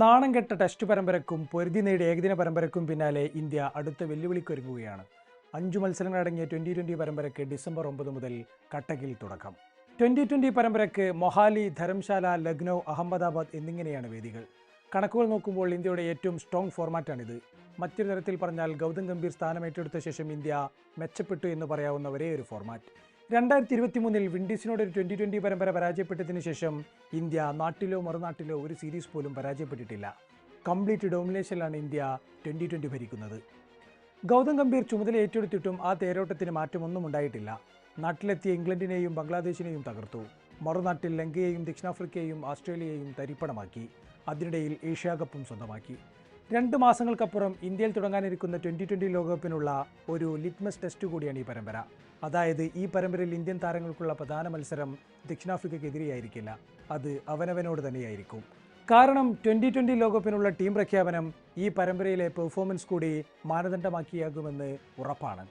നാണം കെട്ട ടെസ്റ്റ് പരമ്പരക്കും പൊരുതി നേടിയ ഏകദിന പരമ്പരക്കും പിന്നാലെ ഇന്ത്യ അടുത്ത വെല്ലുവിളിക്കൊരുങ്ങുകയാണ് അഞ്ചു മത്സരങ്ങളടങ്ങിയ ട്വന്റി ട്വന്റി പരമ്പരയ്ക്ക് ഡിസംബർ ഒമ്പത് മുതൽ കട്ടകിൽ തുടക്കം. ട്വന്റി ട്വന്റി പരമ്പരയ്ക്ക് മൊഹാലി ധരംശാല ലക്നൗ അഹമ്മദാബാദ് എന്നിങ്ങനെയാണ് വേദികൾ. കണക്കുകൾ നോക്കുമ്പോൾ ഇന്ത്യയുടെ ഏറ്റവും സ്ട്രോങ് ഫോർമാറ്റാണിത് മറ്റൊരു തരത്തിൽ പറഞ്ഞാൽ ഗൗതം ഗംഭീർ സ്ഥാനം ഏറ്റെടുത്ത ശേഷം ഇന്ത്യ മെച്ചപ്പെട്ടു എന്ന് പറയാവുന്ന ഒരേ ഒരു ഫോർമാറ്റ് രണ്ടായിരത്തി ഇരുപത്തി മൂന്നിൽ വിൻഡീസിനോട് ഒരു ട്വന്റി ട്വന്റി പരമ്പര പരാജയപ്പെട്ടതിന് ശേഷം ഇന്ത്യ നാട്ടിലോ മറുനാട്ടിലോ ഒരു സീരീസ് പോലും പരാജയപ്പെട്ടിട്ടില്ല. കംപ്ലീറ്റ് ഡോമിനേഷനിലാണ് ഇന്ത്യ ട്വന്റി ട്വന്റി ഭരിക്കുന്നത്. ഗൗതം ഗംഭീർ ചുമതല ഏറ്റെടുത്തിട്ടും ആ തേരോട്ടത്തിന് മാറ്റമൊന്നും ഉണ്ടായിട്ടില്ല. നാട്ടിലെത്തിയ ഇംഗ്ലണ്ടിനെയും ബംഗ്ലാദേശിനെയും തകർത്തു. മറുനാട്ടിൽ ലങ്കയെയും ദക്ഷിണാഫ്രിക്കയെയും ഓസ്ട്രേലിയയെയും തരിപ്പണമാക്കി. അതിനിടയിൽ ഏഷ്യാകപ്പും സ്വന്തമാക്കി. രണ്ട് മാസങ്ങൾക്കപ്പുറം ഇന്ത്യയിൽ തുടങ്ങാനിരിക്കുന്ന ട്വന്റി ട്വന്റി ലോകകപ്പിനുള്ള ഒരു ലിറ്റ്മസ് ടെസ്റ്റ് കൂടിയാണ് ഈ പരമ്പര. അതായത് ഈ പരമ്പരയിൽ ഇന്ത്യൻ താരങ്ങൾക്കുള്ള പ്രധാന മത്സരം ദക്ഷിണാഫ്രിക്കയ്ക്കെതിരെയായിരിക്കില്ല. അത് അവനവനോട് തന്നെയായിരിക്കും. കാരണം ട്വന്റി ട്വന്റി ലോകകപ്പിനുള്ള ടീം പ്രഖ്യാപനം ഈ പരമ്പരയിലെ പെർഫോമൻസ് കൂടി മാനദണ്ഡമാക്കിയാകുമെന്ന് ഉറപ്പാണ്.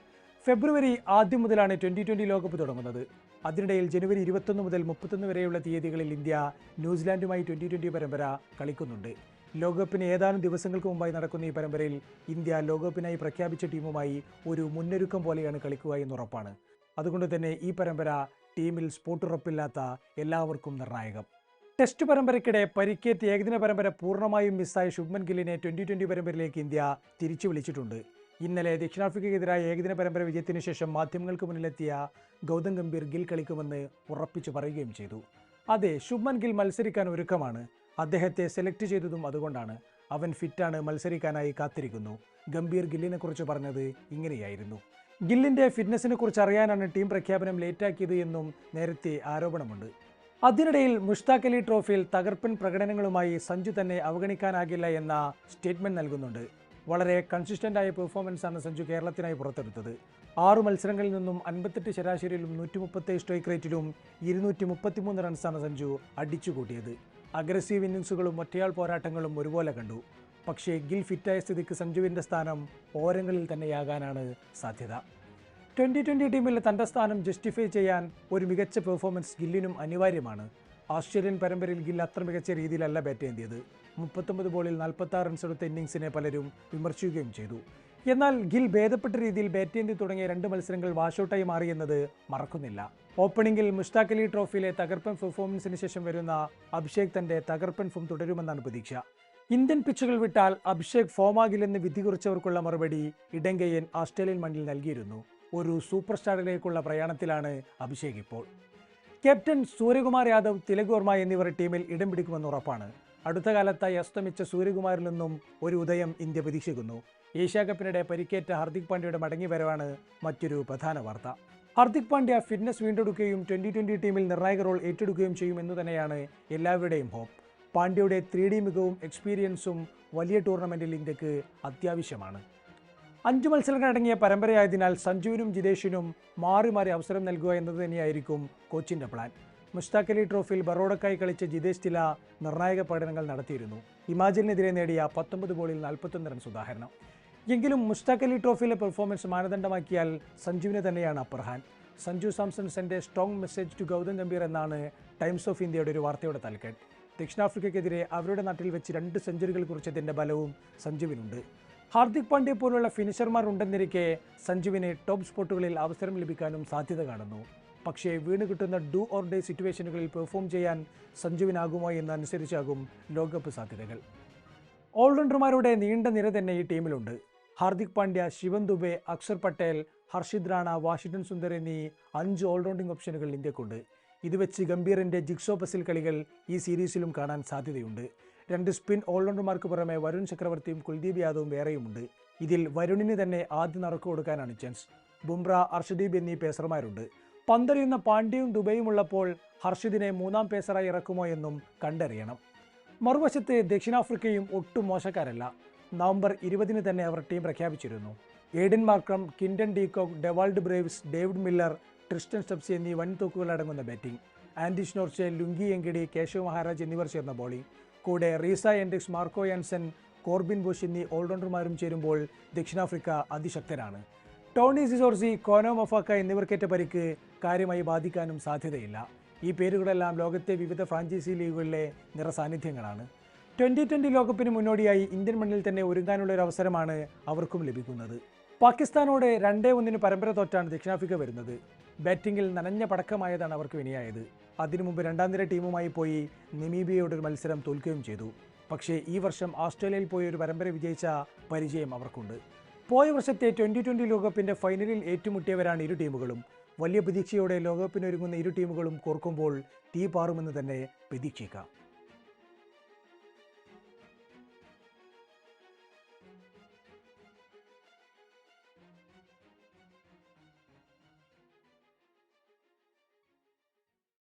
ഫെബ്രുവരി ആദ്യം മുതലാണ് ട്വന്റി ട്വന്റി ലോകകപ്പ് തുടങ്ങുന്നത്. അതിനിടയിൽ ജനുവരി ഇരുപത്തൊന്ന് മുതൽ മുപ്പത്തൊന്ന് വരെയുള്ള തീയതികളിൽ ഇന്ത്യ ന്യൂസിലാൻഡുമായി ട്വന്റി ട്വന്റി പരമ്പര കളിക്കുന്നുണ്ട്. ലോകകപ്പിന് ഏതാനും ദിവസങ്ങൾക്ക് മുമ്പായി നടക്കുന്ന ഈ പരമ്പരയിൽ ഇന്ത്യ ലോകകപ്പിനായി പ്രഖ്യാപിച്ച ടീമുമായി ഒരു മുന്നൊരുക്കം പോലെയാണ് കളിക്കുക എന്നുറപ്പാണ് അതുകൊണ്ട് തന്നെ ഈ പരമ്പര ടീമിൽ സ്പോട്ടുറപ്പില്ലാത്ത എല്ലാവർക്കും നിർണായകം. ടെസ്റ്റ് പരമ്പരയ്ക്കിടെ പരിക്കേറ്റ് ഏകദിന പരമ്പര പൂർണമായും മിസ്സായ ശുഭ്മൻ ഗില്ലിനെ ട്വന്റി ട്വന്റി പരമ്പരയിലേക്ക് ഇന്ത്യ തിരിച്ചു വിളിച്ചിട്ടുണ്ട്. ഇന്നലെ ദക്ഷിണാഫ്രിക്കയ്ക്കെതിരായ ഏകദിന പരമ്പര വിജയത്തിന് ശേഷം മാധ്യമങ്ങൾക്ക് മുന്നിലെത്തിയ ഗൗതം ഗംഭീർ ഗിൽ കളിക്കുമെന്ന് ഉറപ്പിച്ചു പറയുകയും ചെയ്തു. അതെ ശുഭ്മൻ ഗിൽ മത്സരിക്കാൻ ഒരുക്കമാണ്. അദ്ദേഹത്തെ സെലക്ട് ചെയ്തതും അതുകൊണ്ടാണ്. അവൻ ഫിറ്റാണ് മത്സരിക്കാനായി കാത്തിരിക്കുന്നു. ഗംഭീർ ഗില്ലിനെക്കുറിച്ച് പറഞ്ഞത് ഇങ്ങനെയായിരുന്നു. ഗില്ലിന്റെ ഫിറ്റ്നസിനെ കുറിച്ച് അറിയാനാണ് ടീം പ്രഖ്യാപനം ലേറ്റാക്കിയത് എന്നും നേരത്തെ ആരോപണമുണ്ട്. അതിനിടയിൽ മുഷ്താഖ് അലി ട്രോഫിയിൽ തകർപ്പൻ പ്രകടനങ്ങളുമായി സഞ്ജു തന്നെ അവഗണിക്കാനാകില്ല എന്ന സ്റ്റേറ്റ്മെന്റ് നൽകുന്നുണ്ട്. വളരെ കൺസിസ്റ്റന്റ് ആയ പെർഫോമൻസ് ആണ് സഞ്ജു കേരളത്തിനായി പുറത്തെടുത്തത്. ആറു മത്സരങ്ങളിൽ നിന്നും അൻപത്തെട്ട് ശരാശരിയിലും നൂറ്റി മുപ്പത്തേഴ് സ്ട്രൈക്ക് റേറ്റിലും ഇരുന്നൂറ്റി മുപ്പത്തിമൂന്ന് റൺസാണ് സഞ്ജു അടിച്ചുകൂട്ടിയത്. അഗ്രസീവ് ഇന്നിങ്സുകളും ഒറ്റയാൾ പോരാട്ടങ്ങളും ഒരുപോലെ കണ്ടു. പക്ഷേ ഗിൽ ഫിറ്റായ സ്ഥിതിക്ക് സഞ്ജുവിന്റെ സ്ഥാനം ഓരങ്ങളിൽ തന്നെയാകാനാണ് സാധ്യത. ട്വന്റി ട്വന്റി ടീമിൽ തന്റെ സ്ഥാനം ജസ്റ്റിഫൈ ചെയ്യാൻ ഒരു മികച്ച പെർഫോമൻസ് ഗില്ലിനും അനിവാര്യമാണ്. ഓസ്ട്രേലിയൻ പരമ്പരയിൽ ഗിൽ അത്ര മികച്ച രീതിയിലല്ല ബാറ്റ് ചെയ്തത് മുപ്പത്തൊമ്പത് ബോളിൽ നാൽപ്പത്താറ് റൺസ് എടുത്ത ഇന്നിങ്സിനെ പലരും വിമർശിക്കുകയും ചെയ്തു. എന്നാൽ ഗിൽ ഭേദപ്പെട്ട രീതിയിൽ ബാറ്റ് ചെയ്ത് തുടങ്ങിയ രണ്ട് മത്സരങ്ങൾ വാഷൌട്ടായി മാറിയെന്നത് മറക്കുന്നില്ല. ഓപ്പണിംഗിൽ മുഷ്താഖ് അലി ട്രോഫിയിലെ തകർപ്പൻ പെർഫോമൻസിന് ശേഷം വരുന്ന അഭിഷേക് തന്റെ തകർപ്പൻ ഫോം തുടരുമെന്നാണ് പ്രതീക്ഷ. ഇന്ത്യൻ പിച്ചുകൾ വിട്ടാൽ അഭിഷേക് ഫോമാകില്ലെന്ന് വിധി കുറിച്ചവർക്കുള്ള മറുപടി ഇടങ്കയ്യൻ ഓസ്ട്രേലിയൻ മണ്ണിൽ നൽകിയിരുന്നു. ഒരു സൂപ്പർ സ്റ്റാറിലേക്കുള്ള പ്രയാണത്തിലാണ് അഭിഷേക് ഇപ്പോൾ. ക്യാപ്റ്റൻ സൂര്യകുമാർ യാദവ് തിലക് വർമ്മ എന്നിവർ ടീമിൽ ഇടം പിടിക്കുമെന്ന് ഉറപ്പാണ്. അടുത്ത കാലത്തായി അസ്തമിച്ച സൂര്യകുമാരിൽ നിന്നും ഒരു ഉദയം ഇന്ത്യ പ്രതീക്ഷിക്കുന്നു. ഏഷ്യാ കപ്പിനിടെ പരിക്കേറ്റ ഹാർദിക് പാണ്ഡ്യയുടെ മടങ്ങിവരവാണ് മറ്റൊരു പ്രധാന വാർത്ത. ഹാർദിക് പാണ്ഡ്യ ഫിറ്റ്നസ് വീണ്ടെടുക്കുകയും ട്വന്റി ട്വന്റി ടീമിൽ നിർണായക റോൾ ഏറ്റെടുക്കുകയും ചെയ്യും എന്ന് തന്നെയാണ് എല്ലാവരുടെയും ഹോപ്പ്. പാണ്ഡ്യയുടെ ത്രീ ഡി മികവും എക്സ്പീരിയൻസും വലിയ ടൂർണമെന്റിൽ ഇന്ത്യയ്ക്ക് അത്യാവശ്യമാണ്. അഞ്ച് മത്സരങ്ങളടങ്ങിയ പരമ്പരയായതിനാൽ സഞ്ജുവിനും ജിതേഷിനും മാറി മാറി അവസരം നൽകുക എന്നത് തന്നെയായിരിക്കും കോച്ചിന്റെ പ്ലാൻ. മുഷ്താഖ് അലി ട്രോഫിയിൽ ബറോഡക്കായി കളിച്ച ജിതേഷ് തില നിർണായക പഠനങ്ങൾ നടത്തിയിരുന്നു. ഹിമാചലിനെതിരെ നേടിയ പത്തൊമ്പത് ബോളിൽ നാൽപ്പത്തൊന്ന് റൺസ് ഉദാഹരണം. എങ്കിലും മുസ്താഖ് അലി ട്രോഫിയിലെ പെർഫോമൻസ് മാനദണ്ഡമാക്കിയാൽ സഞ്ജുവിനെ തന്നെയാണ് അപ്പർഹാൻ Sanju Samson sent a strong message to Gautam Gambhir എന്നാണ് ടൈംസ് ഓഫ് ഇന്ത്യയുടെ ഒരു വാർത്തയുടെ തലക്കെട്ട് ദക്ഷിണാഫ്രിക്കയ്ക്കെതിരെ അവരുടെ നാട്ടിൽ വെച്ച് രണ്ട് സെഞ്ചുറികൾ കുറിച്ചതിന്റെ ബലവും സഞ്ജുവിനുണ്ട്. ഹാർദിക് പാണ്ഡ്യ പോലുള്ള ഫിനിഷർമാർ ഉണ്ടെന്നിരിക്കെ സഞ്ജുവിന് ടോപ്പ് സ്പോട്ടുകളിൽ അവസരം ലഭിക്കാനും സാധ്യത കാണുന്നു. പക്ഷേ വീണ് കിട്ടുന്ന ഡു ഓർ ഡേ സിറ്റുവേഷനുകളിൽ പെർഫോം ചെയ്യാൻ സഞ്ജുവിനാകുമോ എന്നനുസരിച്ചാകും ലോകകപ്പ് സാധ്യതകൾ. ഓൾറൗണ്ടർമാരുടെ നീണ്ട നിര തന്നെ ഈ ടീമിലുണ്ട് ഹാർദിക് പാണ്ഡ്യ ശിവൻ ദുബെ അക്ഷർ പട്ടേൽ ഹർഷിദ് റാണ വാഷിംഗ്ടൺ സുന്ദർ എന്നീ അഞ്ച് ഓൾറൗണ്ടിംഗ് ഓപ്ഷനുകൾ ഇന്ത്യക്കുണ്ട്. ഇത് വെച്ച് ഗംഭീറിന്റെ ജിക്സോ പസിൽ കളികൾ ഈ സീരീസിലും കാണാൻ സാധ്യതയുണ്ട്. രണ്ട് സ്പിൻ ഓൾറൗണ്ടർമാർക്ക് പുറമെ വരുൺ ചക്രവർത്തിയും കുൽദീപ് യാദവും വേറെയുമുണ്ട്. ഇതിൽ വരുണിന് തന്നെ ആദ്യ നറുക്ക് കൊടുക്കാനാണ് ചാൻസ് ബുംറ അർഷദീപ് എന്നീ പേസർമാരുണ്ട് പന്തെറിയുന്ന പാണ്ഡ്യയും ദുബൈയും ഉള്ളപ്പോൾ ഹർഷിദിനെ മൂന്നാം പേസറായി ഇറക്കുമോ എന്നും കണ്ടറിയണം. മറുവശത്ത് ദക്ഷിണാഫ്രിക്കയും ഒട്ടും മോശക്കാരല്ല. നവംബർ ഇരുപതിന് തന്നെ അവർ ടീം പ്രഖ്യാപിച്ചിരുന്നു. Aiden Markram Quinton de Kock Dewald Brevis David Miller Tristan Stubbs എന്നീ വൻതൂക്കുകൾ അടങ്ങുന്ന batting. Andy Nortje Lungi Ngidi Keshav Maharaj എന്നിവർ ചേർന്ന ബോളിംഗ്. കൂടെ Reeza Hendricks Marco Jansen Corbin Bosch എന്നീ ഓൾറൗണ്ടർമാരും ചേരുമ്പോൾ ദക്ഷിണാഫ്രിക്ക അതിശക്തരാണ്. ടോണി സിസോർസി കോനോ മൊഫാക്ക എന്നിവർക്കേറ്റ പരിക്ക് കാര്യമായി ബാധിക്കാനും സാധ്യതയില്ല. ഈ പേരുകളെല്ലാം ലോകത്തെ വിവിധ ഫ്രാഞ്ചൈസി ലീഗുകളിലെ നിറസാന്നിധ്യങ്ങളാണ്. ട്വന്റി ട്വന്റി ലോകകപ്പിന് മുന്നോടിയായി ഇന്ത്യൻ മണ്ണിൽ തന്നെ ഒരുങ്ങാനുള്ള ഒരു അവസരമാണ് അവർക്കും ലഭിക്കുന്നത്. പാകിസ്ഥാനോട് രണ്ടേ ഒന്നിന് പരമ്പര തോറ്റാണ് ദക്ഷിണാഫ്രിക്ക വരുന്നത്. ബാറ്റിങ്ങിൽ നനഞ്ഞ പടക്കമായതാണ് അവർക്ക് വിനയായത്. അതിനു മുമ്പ് രണ്ടാം നിര ടീമുമായി പോയി നെമീബിയയുടെ ഒരു മത്സരം തോൽക്കുകയും ചെയ്തു. പക്ഷേ ഈ വർഷം ഓസ്ട്രേലിയയിൽ പോയി ഒരു പരമ്പര വിജയിച്ച പരിചയം അവർക്കുണ്ട്. പോയ വർഷത്തെ ട്വന്റി ട്വന്റി ലോകകപ്പിന്റെ ഫൈനലിൽ ഏറ്റുമുട്ടിയവരാണ് ഇരു ടീമുകളും. വലിയ പ്രതീക്ഷയോടെ ലോകകപ്പിനൊരുങ്ങുന്ന ഇരു ടീമുകളും കോർക്കുമ്പോൾ തീ പാറുമെന്ന് തന്നെ പ്രതീക്ഷിക്കാം.